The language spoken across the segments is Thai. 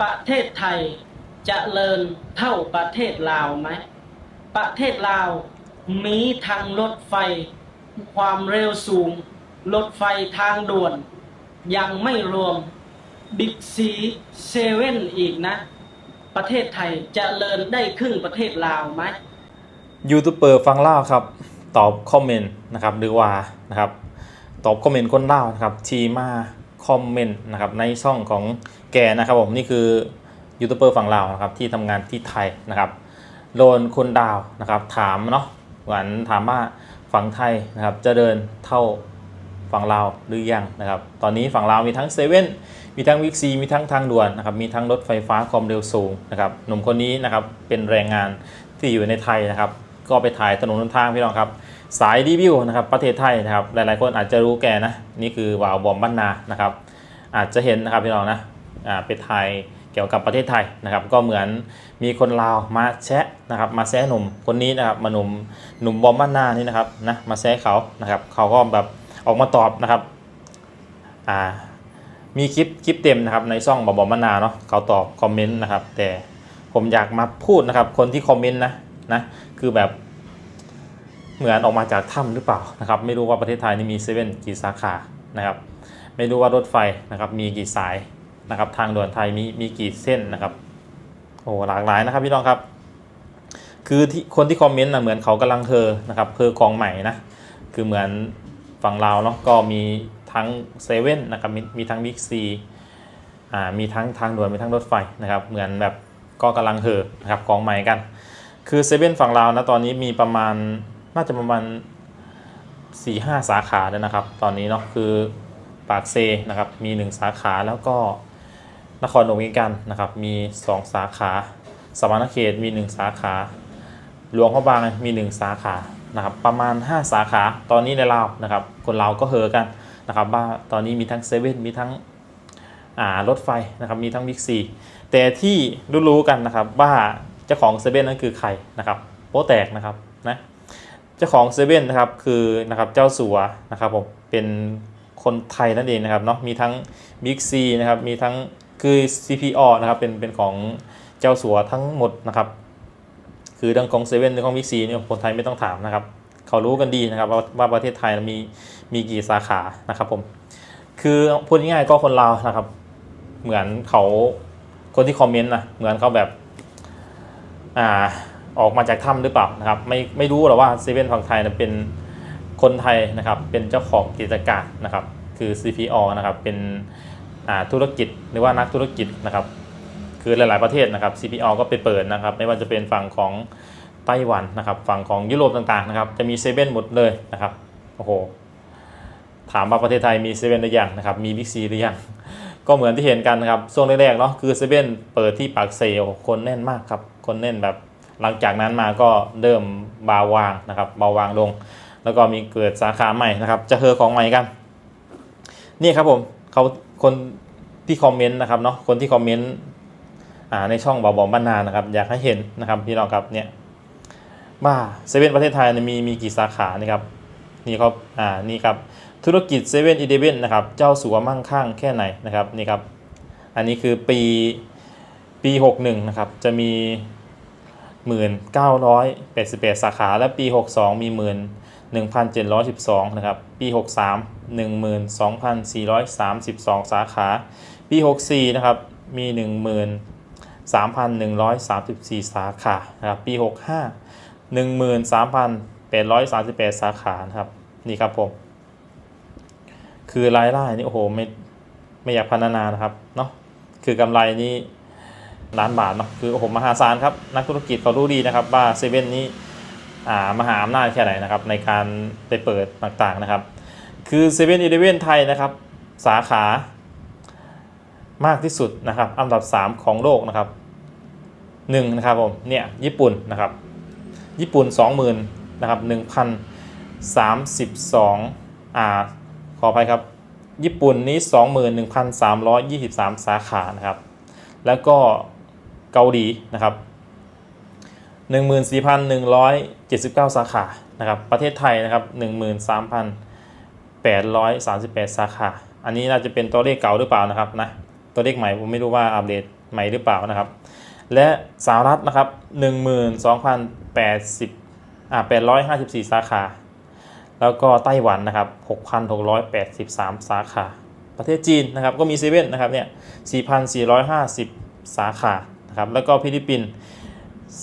ประเทศไทยจะเจริญเท่าประเทศลาวไหม ประเทศลาวมีทางรถไฟ ความเร็วสูง รถไฟทางด่วน ยังไม่รวมบิ๊กซีเซเว่นอีกนะ ประเทศไทยจะเจริญได้ครึ่งประเทศลาวไหมยูทูบเบอร์ฟังเล่าครับ ตอบคอมเมนต์นะครับหรือว่านะครับ ตอบคอมเมนต์คนเล่านะครับ ทีมา คอมเมนต์นะครับในช่องของแกนะครับผมนี่คือยูทูบเบอร์ฝั่งลาวนะครับที่ทำงานที่ไทยนะครับโดนคนดาวนะครับถามเนาะหวานถามว่าฝั่งไทยนะครับจะเดินเท่าฝั่งลาวหรือยังนะครับตอนนี้ฝั่งลาวมีทั้งเซเว่นมีทั้งวิกซีมีทั้งทางด่วนนะครับมีทั้งรถไฟฟ้าความเร็วสูงนะครับหนุ่มคนนี้นะครับเป็นแรงงานที่อยู่ในไทยนะครับก็ไปถ่ายถนนหนทางพี่น้องครับ สายรีวิวนะครับประเทศไทยนะครับหลายๆคนอาจจะรู้แกนะนี่คือวาวบอมบ้านนานะครับอาจจะเห็นนะครับพี่น้องนะอ่าไปถ่ายเกี่ยวกับประเทศไทยนะครับก็เหมือนมีคนลาวมาแชะนะครับมาแซะหนุ่มคนนี้นะครับมาหนุ่มหนุ่มบอมบ้านนานี่นะครับนะมาแซะเขานะครับเขาก็แบบออกมาตอบนะครับอ่ามีคลิปคลิปเต็มนะครับในช่องบอมบอมบ้านนาเนาะเขาตอบคอมเมนต์นะครับแต่ผมอยากมาพูดนะครับคนที่คอมเมนต์นะนะคือแบบ เหมือนออกมาจากถ้ำหรือเปล่านะครับ ไม่รู้ว่าประเทศไทยนี่มีเซเว่นกี่สาขานะครับ ไม่รู้ว่ารถไฟนะครับมีกี่สายนะครับ ทางด่วนไทยมีมีกี่เส้นนะครับโอ้หลากหลายนะครับพี่น้องครับ คือที่คนที่คอมเมนต์นะเหมือนเขากำลังเพอนะครับเพอกองใหม่นะคือเหมือนฝั่งเราวเนาะก็มีทั้งเซเว่นนะครับมีมีทั้งบิ๊กซีอ่ามีทั้งทางด่วนมีทั้งรถไฟนะครับเหมือนแบบก็กำลังเพอนะครับกองใหม่กัน คือเซเว่นฝั่งลาวนะตอนนี้มีประมาณ น่าจะประมาณ4ี่ห้าสาขาแล้วนะครับ ตอนนี้เนาะคือปากเซนะครับมี 1 สาขาแล้วก็นครหลวงวิกันนะครับ มี 2 สาขาสวรรณเขตมี 1 สาขา หลวงพระบางมี 1 สาขานะครับ ประมาณ 5 สาขาตอนนี้ในลาวนะครับ คนลาวก็เฮอกันนะครับว่าตอนนี้มีทั้งเซเว่นมีทั้งรถไฟนะครับมีทั้งบิ๊กซีแต่ที่รู้ๆกันนะครับว่าเจ้าของเซเว่นนั่นคือใครนะครับโป๊แตกนะครับนะ จ้าของเซเว่นนะครับคือนะครับเจ้าสัวนะครับผมเป็นคนไทยนั่นเองนะครับเนาะมีทั้งบิ๊กซีนะครับมีทั้งคือ CPO นะครับเป็นเป็นของเจ้าสัวทั้งหมดนะครับคือเรื่องของเซเว่นเรื่องของบิ๊กซีเนี่ยคนไทยไม่ต้องถามนะครับเขารู้กันดีนะครับว่าว่าประเทศไทยมีมีกี่สาขานะครับผมคือพูดง่ายๆก็คนลาวนะครับ เหมือนเขาคนที่คอมเมนต์นะเหมือนเขาแบบอ่า ออกมาจากถ้ำหรือเปล่านะครับไม่ไม่รู้หรอกว่าเซเว่นฝั่งไทยนะเป็นคนไทยนะครับเป็นเจ้าของกิจการนะครับคือ CPO นะครับเป็นธุรกิจหรือว่านักธุรกิจนะครับคือหลาย ๆประเทศนะครับ CPO ก็ไปเปิดนะครับไม่ว่าจะเป็นฝั่งของไต้หวันนะครับฝั่งของยุโรปต่างๆนะครับจะมีเซเว่นหมดเลยนะครับโอ้โหถามว่าประเทศไทยมีเซเว่นหรือยังนะครับมีบิ๊กซีหรือยังก็เหมือนที่เห็นกันนะครับช่วงแรกๆเนาะคือเซเว่นเปิดที่ปากเซลคนแน่นมากครับคนแน่นแบบ หลังจากนั้นมาก็เริ่มเบาวางนะครับเบาวางลง แล้วก็มีเกิดสาขาใหม่นะครับ จะเฮอของใหม่กันนี่ครับผมเขาคนที่คอมเมนต์นะครับเนาะคนที่คอมเมนต์ในช่องบอบอมบ้านนานะครับ อยากให้เห็นนะครับพี่น้องครับเนี่ยว่าเซเว่นประเทศไทยมีมีกี่สาขานี่ครับนี่ครับอ่านี่ครับธุรกิจเซเว่นอีเดเว่นนะครับเจ้าสัวมั่งคั่งแค่ไหนนะครับนี่ครับอันนี้คือปีปี 61 นะครับ จะมี 1,988สาขา และปี 62 มี11,712 นะครับ ปี 63 12,432 สาขา ปี 64 นะครับ มี 13,134 สาขา นะครับ ปี 65 13,838 สาขา นะครับ นี่ครับผม คือรายได้นี่โอ้โหไม่ไม่อยากพัฒนานะครับ เนาะ คือกำไรนี่ ล้านบาทเนาะคือโอ้โหมหาศาลครับนักธุรกิจเขารู้ดีนะครับว่าเซเว่นนี้อ่ามหาอำนาจแค่ไหนนะครับในการไปเปิดต่างๆนะครับ คือเซเว่นอีเลเว่นไทยนะครับสาขามากที่สุดนะครับอันดับ 3 ของโลกนะครับหนึ่งนะครับผมเนี่ยญี่ปุ่นนะครับญี่ปุ่น 20,000นะครับ1,032อ่าขออภัยครับญี่ปุ่นนี้ 21,323 สาขานะครับ แล้วก็ เกาหลีนะครับ14,179 สาขานะครับประเทศไทยนะครับ13,838 สาขา อันนี้น่าจะเป็นตัวเลขเก่าหรือเปล่านะครับนะตัวเลขใหม่ผมไม่รู้ว่าอัปเดตใหม่หรือเปล่านะครับ และสหรัฐนะครับ12,080อ่า854 สาขา แล้วก็ไต้หวันนะครับ6,683 สาขา ประเทศจีนนะครับก็มีเซเว่นนะครับเนี่ย4,450 สาขา นะครับแล้วก็ฟิลิปปินส์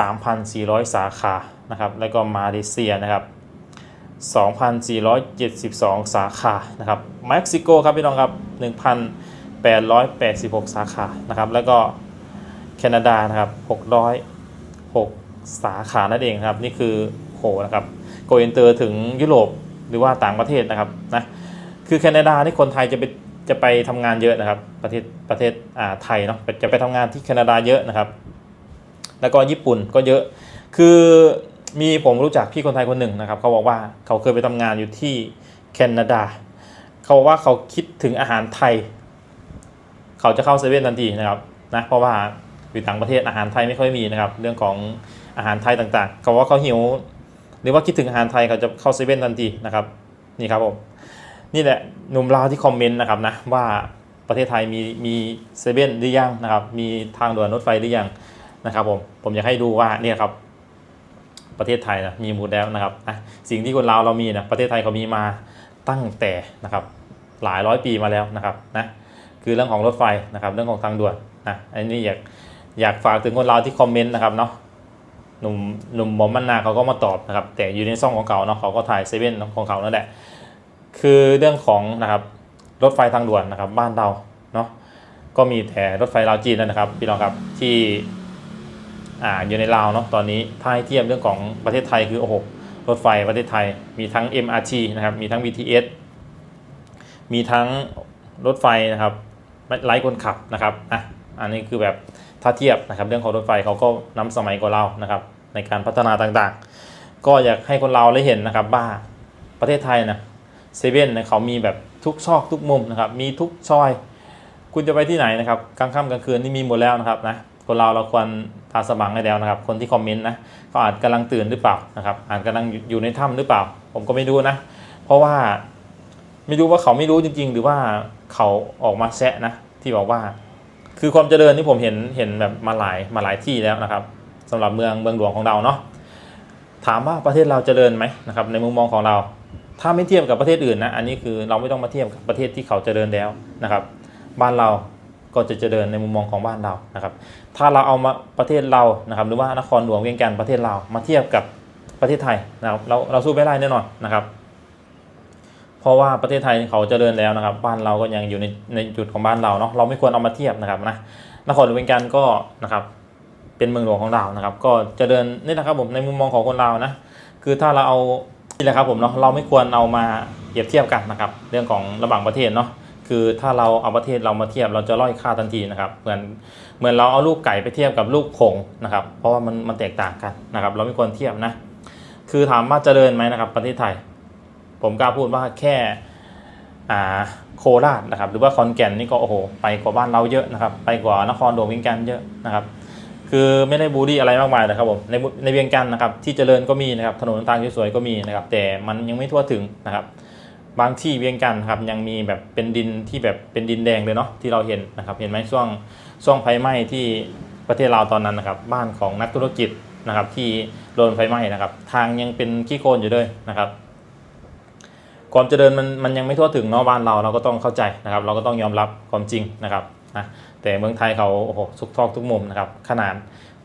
3,400 สาขานะครับแล้วก็มาเลเซียนะครับ2,472 สาขานะครับเม็กซิโกครับพี่น้องครับ 1,886 สาขานะครับแล้วก็แคนาดานะครับ606 สาขานั่นเองครับนี่คือโหนะครับโกอินเตอร์ถึงยุโรปหรือว่าต่างประเทศนะครับนะคือแคนาดานี่คนไทยจะไป จะไปทำงานเยอะนะครับ ประเทศประเทศอ่าไทยเนาะจะไปทำงานที่แคนาดาเยอะนะครับ แล้วก็ญี่ปุ่นก็เยอะ คือมีผมรู้จักพี่คนไทยคนหนึ่งนะครับ เขาบอกว่าเขาเคยไปทำงานอยู่ที่แคนาดา เขาบอกว่าเขาคิดถึงอาหารไทย เขาจะเข้าเซเว่นทันทีนะครับนะเพราะว่าอยู่ต่างประเทศอาหารไทยไม่ค่อยมีนะครับ เรื่องของอาหารไทยต่างๆ เขาว่าเขาหิว หรือว่าคิดถึงอาหารไทยเขาจะเข้าเซเว่นทันทีนะครับ นี่ครับผม นี่แหละหนุ่มลาวที่คอมเมนต์นะครับนะว่าประเทศไทยมีมีเซเว่นหรือยังนะครับ มีทางด่วนรถไฟหรือยังนะครับผมผมอยากให้ดูว่าเนี่ยครับ ประเทศไทยนะมีหมูแล้วนะครับนะสิ่งที่คนลาวเรามีนะประเทศไทยเขามีมาตั้งแต่นะครับ หลายร้อยปีมาแล้วนะครับนะคือเรื่องของรถไฟนะครับ เรื่องของทางด่วนนะอันนี้อยากอยากฝากถึงคนลาวที่คอมเมนต์นะครับเนาะหนุ่มหนุ่มหมอมมันนาเขาก็มาตอบนะครับ แต่อยู่ในซ่องของเขาเนาะเขาก็ถ่ายเซเว่นของเขานั่นแหละ คือเรื่องของนะครับรถไฟทางด่วนนะครับบ้านเราเนาะก็มีแต่รถไฟลาวจีนนะครับพี่น้องครับที่อ่าอยู่ในลาวเนาะตอนนี้ถ้าให้เทียบเรื่องของประเทศไทยคือโอ้โหรถไฟประเทศไทยมีทั้ง MRT นะครับมีทั้ง BTS มีทั้งรถไฟนะครับไร้คนขับนะครับอะอันนี้คือแบบถ้าเทียบนะครับเรื่องของรถไฟเขาก็น้ำสมัยกว่าเรานะครับในการพัฒนาต่างๆ ก็อยากให้คนเราได้เห็นนะครับว่าประเทศไทยนะ เซเว่นนะเขามีแบบทุกซอกทุกมุมนะครับ มีทุกซอย คุณจะไปที่ไหนนะครับกลางค่ำกลางคืนนี่มีหมดแล้วนะครับนะคนเราเราควรตาสว่างให้แล้วนะครับ คนที่คอมเมนต์นะเขาอาจกำลังตื่นหรือเปล่านะครับอาจกำลังอยู่ในถ้ำหรือเปล่า ผมก็ไม่รู้นะ เพราะว่าไม่รู้ว่าเขาไม่รู้จริง ๆ หรือว่าเขาออกมาแซะนะที่บอกว่า คือความเจริญที่ผมเห็นเห็นแบบมาหลายมาหลายที่แล้วนะครับสำหรับเมืองเมืองหลวงของเราเนาะถามว่าประเทศเราเจริญไหมนะครับในมุมมองของเรา ถ้าไม่เทียบกับประเทศอื่นนะอันนี้คือเราไม่ต้องมาเทียบกับประเทศที่เขาเจริญแล้วนะครับ บ้านเราก็จะเจริญในมุมมองของบ้านเรานะครับ ถ้าเราเอามาประเทศเรานะครับ หรือว่านครหลวงเวียงจันทร์ประเทศเรามาเทียบกับประเทศไทยนะครับเราเราสู้ไม่ได้แน่นอนนะครับ เพราะว่าประเทศไทยเขาเจริญแล้วนะครับ บ้านเราก็ยังอยู่ในในจุดของบ้านเราเนาะเราไม่ควรเอามาเทียบนะครับนะนครหลวงเวียงจันทร์ก็นะครับ เป็นเมืองหลวงของเรานะครับ ก็เจริญนี่นะครับผมในมุมมองของคนเรานะคือถ้าเราเอา นี่แหละครับผมเนาะเราไม่ควรเอามาเปรียบเทียบกันนะครับ เรื่องของระหว่างประเทศเนาะคือถ้าเราเอาประเทศเรามาเทียบเราจะด้อยค่าทันทีนะครับ เหมือนเหมือนเราเอาลูกไก่ไปเทียบกับลูกผงนะครับ เพราะว่ามันมันแตกต่างกันนะครับ เราไม่ควรเทียบนะ คือถามว่าเจริญไหมนะครับ ประเทศไทย ผมกล้าพูดว่าแค่อ่าโคราชนะครับ หรือว่าขอนแก่นนี่ก็โอ้โหไปกว่าบ้านเราเยอะนะครับ ไปกว่านครหลวงวียงจันเยอะนะครับ คือไม่ได้บูลลี่อะไรมากมายนะครับผมในในเวียงจันทร์นะครับที่เจริญก็มีนะครับถนนทางสวยๆก็มีนะครับแต่มันยังไม่ทั่วถึงนะครับ บางที่เวียงจันทร์ครับยังมีแบบเป็นดินที่แบบเป็นดินแดงเลยเนาะที่เราเห็นนะครับเห็นไหมช่วงช่วงไฟไหม้ที่ประเทศลาวตอนนั้นนะครับบ้านของนักธุรกิจนะครับที่โดนไฟไหม้นะครับ ทางยังเป็นขี้โคลนอยู่ด้วยนะครับความเจริญมันมันยังไม่ทั่วถึงเนาะบ้านเราเราก็ต้องเข้าใจนะครับ เราก็ต้องยอมรับความจริงนะครับ นะแต่เมืองไทยเขาโอ้โหทุกทอกทุกมุมนะครับขนาด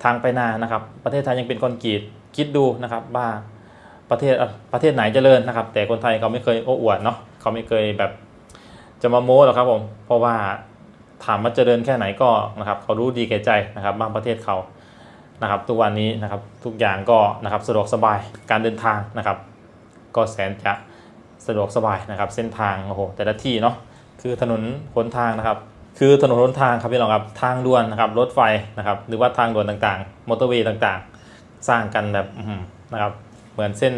ทางไปนานะครับ ประเทศไทยยังเป็นคอนกรีตคิดดูนะครับว่าประเทศประเทศไหนจเจริญนะครับ แต่คนไทยเขาไม่เคยโอ้อวดเนาะเขาไม่เคยแบบจะมาโม้หรอกครับผมเพราะว่าถามว่าเจริญแค่ไหนก็นะครับเขารู้ดีแก่ใจนะครับบางประเทศเขานะครับ ทุกวันนี้นะครับทุกอย่างก็นะครับสะดวกสบายการเดินทางนะครับ ก็แสนจะสะดวกสบายนะครับ เส้นทางโอ้โหแต่ละที่เนาะคือถนนหนทางนะครับ คือถนนหนทางครับพี่น้องครับทางด่วนนะครับรถไฟนะครับหรือว่าทางด่วนต่างๆ มอเตอร์เวย์ต่างๆ สร้างกันแบบนะครับเหมือนเส้น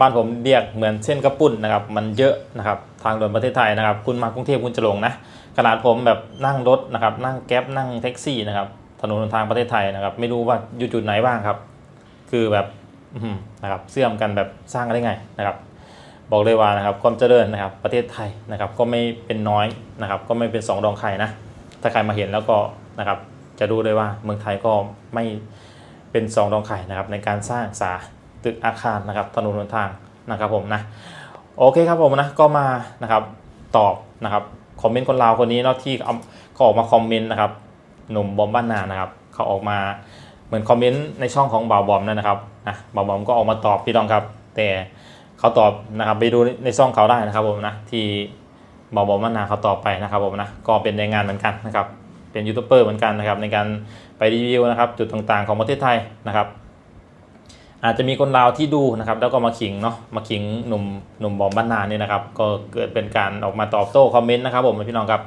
บ้านผมเรียกเหมือนเส้นกระปุ่นนะครับมันเยอะนะครับทางด่วนประเทศไทยนะครับ คุณมากรุงเทพคุณจะลงนะขนาดผมแบบนั่งรถนะครับนั่งแก๊ปนั่งแท็กซี่นะครับถนนหนทางประเทศไทยนะครับ ไม่รู้ว่าอยู่จุดไหนบ้างครับ คือแบบนะครับเสื่อมกันแบบสร้างกันได้ไงนะครับ บอกเลยว่านะครับความเจริญนะครับประเทศไทยนะครับก็ไม่เป็นน้อยนะครับก็ไม่เป็นสองรองใครนะถ้าใครมาเห็นแล้วก็นะครับจะดูเลยว่าเมืองไทยก็ไม่เป็นสองรองไข่นะครับในการสร้างสาตึกอาคารนะครับถนนหนทางนะครับผมนะโอเคครับผมนะก็มานะครับตอบนะครับคอมเมนต์คนลาวคนนี้เนาะที่เอาเขาออกมาคอมเมนต์นะครับหนุ่มบอมบ้านนานะครับเขาออกมาเหมือนคอมเมนต์ในช่องของบ่าวบอมนั่นนะครับนะบ่าวบอมก็ออกมาตอบพี่น้องครับ แต่ เขาตอบนะครับไปดูในช่องเขาได้นะครับผมนะที่บ่าวบอมบ้านนาเขาตอบไปนะครับผมนะก็เป็นในงานเหมือนกันนะครับเป็นยูทูบเบอร์เหมือนกันนะครับในการไปรีวิวนะครับจุดต่างๆของประเทศไทยนะครับ อาจจะมีคนลาวที่ดูนะครับแล้วก็มาขิงเนาะมาขิงหนุ่มหนุ่มบอมบ้านนาเนี่ยนะครับ ก็เกิดเป็นการออกมาตอบโต้คอมเมนต์นะครับผมพี่น้องครับ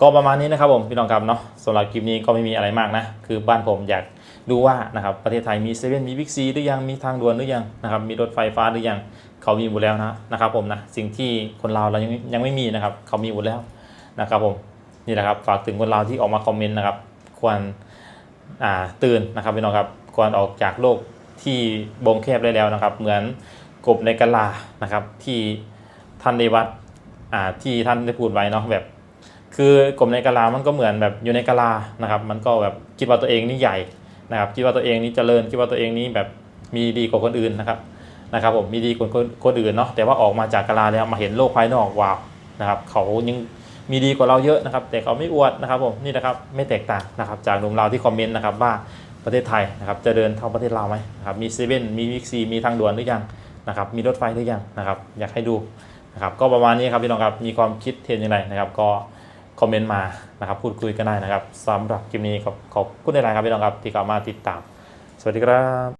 ก็ประมาณนี้นะครับผมพี่น้องครับเนาะสำหรับคลิปนี้ก็ไม่มีอะไรมากนะคือบ้านผมอยาก ดูว่านะครับประเทศไทยมีเซเว่นมีบิ๊กซีหรือยังมีทางด่วนหรือยังนะครับมีรถไฟฟ้าหรือยังเขามีหมดแล้วนะนะครับผมนะสิ่งที่คนลาวเรายังยังไม่มีนะครับเขามีหมดแล้วนะครับผมนี่แหละครับฝากถึงคนเราที่ออกมาคอมเมนต์นะครับควรตื่นนะครับพี่น้องครับควรออกจากโลกที่บงแคบได้แล้วนะครับ เหมือนกบในกะลานะครับที่ท่านในวัดที่ท่านได้พูดไว้เนาะแบบคือกบในกะลามันก็เหมือนแบบอยู่ในกะลานะครับ มันก็แบบคิดว่าตัวเองนี่ใหญ่ นะครับคิดว่าตัวเองนี่เจริญคิดว่าตัวเองนี่แบบมีดีกว่าคนอื่นนะครับนะครับผมมีดีกว่าคนคนอื่นเนาะแต่ว่าออกมาจากกะลาแล้วมาเห็นโลกภายนอกว้าวนะครับเขายังมีดีกว่าเราเยอะนะครับ แต่เขาไม่อวดนะครับผมนี่นะครับไม่แตกต่างนะครับจากหนุ่มลาที่คอมเมนต์นะครับว่าประเทศไทยนะครับจะเดินเท่าประเทศลาวไหมนะครับมีเซเว่นมีวิกซีมีทางด่วนหรือยังนะครับมีรถไฟหรือยังนะครับอยากให้ดูนะครับก็ประมาณนี้ครับพี่น้องครับมีความคิดเห็นอย่างไรนะครับก็ คอมเมนต์มานะครับพูดคุยกันได้นะครับสำหรับคลิปนี้ขอบขอบคุณในไลน์ครับพี่น้องครับที่เข้ามาติดตาม สวัสดีครับ